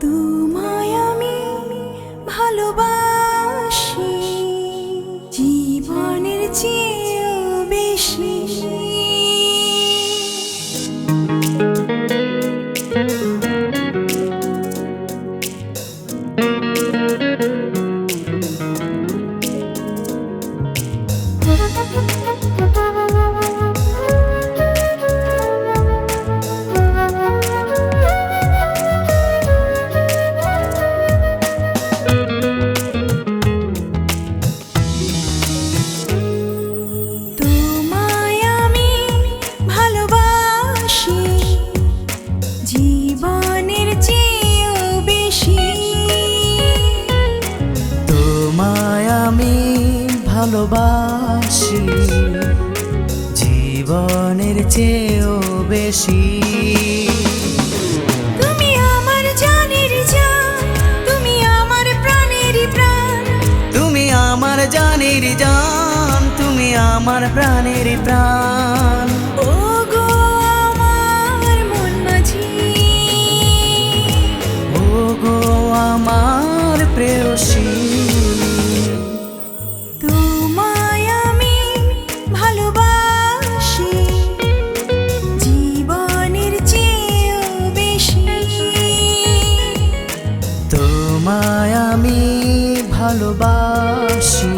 তোমায় ভালোবাসি জীবনের চেয়েও বেশি। ভালোবাসি। জীবনের চেয়েও বেশি। তুমি আমার জানের জান তুমি আমার প্রাণের প্রাণ। জানির জান তুমি আমার প্রাণের প্রাণ। ও গো আমার মন মাঝি। ও গো আমার প্রেয়সী। আমি ভালোবাসি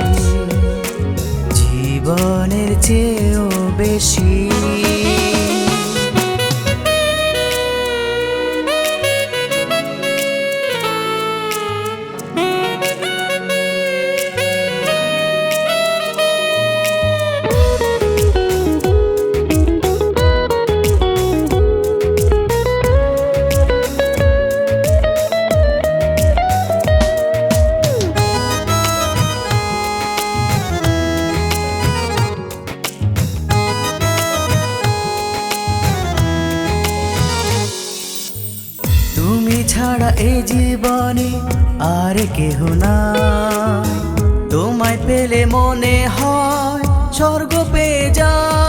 জীবনের চেয়েও বেশি। এই জীবনে আর কেহ না তোমায় পেলে মনে হয় স্বর্গ পেয়ে যায়।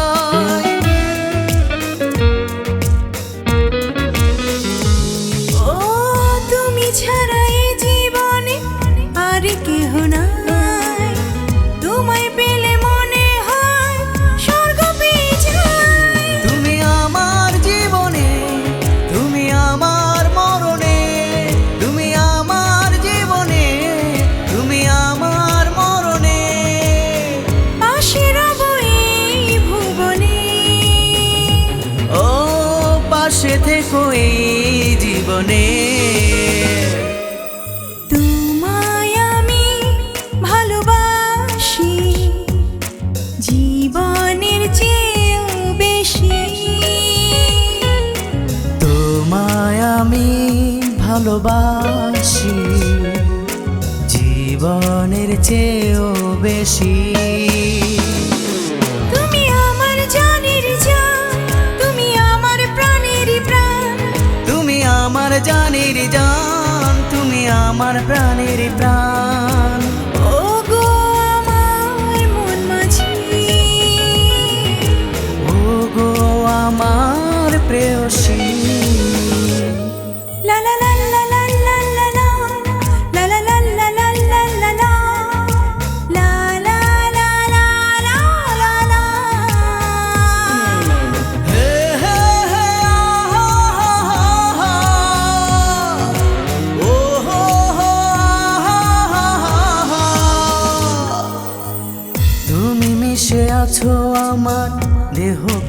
পাশে থেকো এই জীবনে। তোমায় আমি ভালোবাসি জীবনের চেয়েও বেশি। তোমায় আমি ভালোবাসি জীবনের চেয়েও বেশি। আমার প্রাণের প্রাণ। মন মাঝি। ও গো আমার প্রেয়সী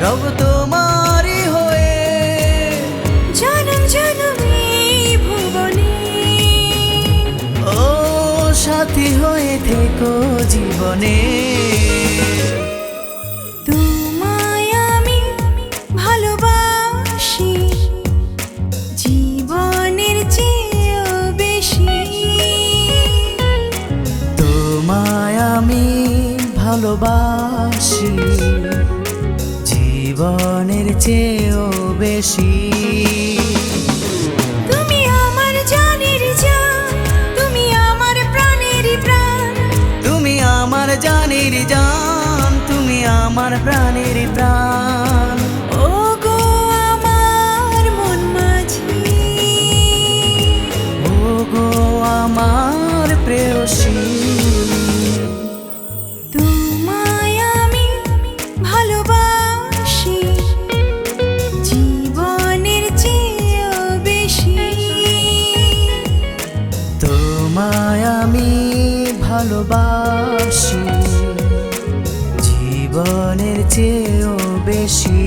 রব তোমারই হয়ে। জনম জনমে ভুবনে। ও সাথী হয়ে থেকো জীবনে। তোমায় আমি ভালোবাসি জীবনের চেয়েও বেশি। তোমায় আমি ভালোবাসি। চেয়েও বেশি। তুমি আমার জানের জান তুমি আমার প্রাণের প্রাণ। তুমি আমার জানির জান তুমি আমার প্রাণের প্রাণ। ও গো আমার মন মাঝি। ও গো আমার প্রেয়সী তোমায় আমি ভালোবাসি। জীবনের চেয়েও বেশি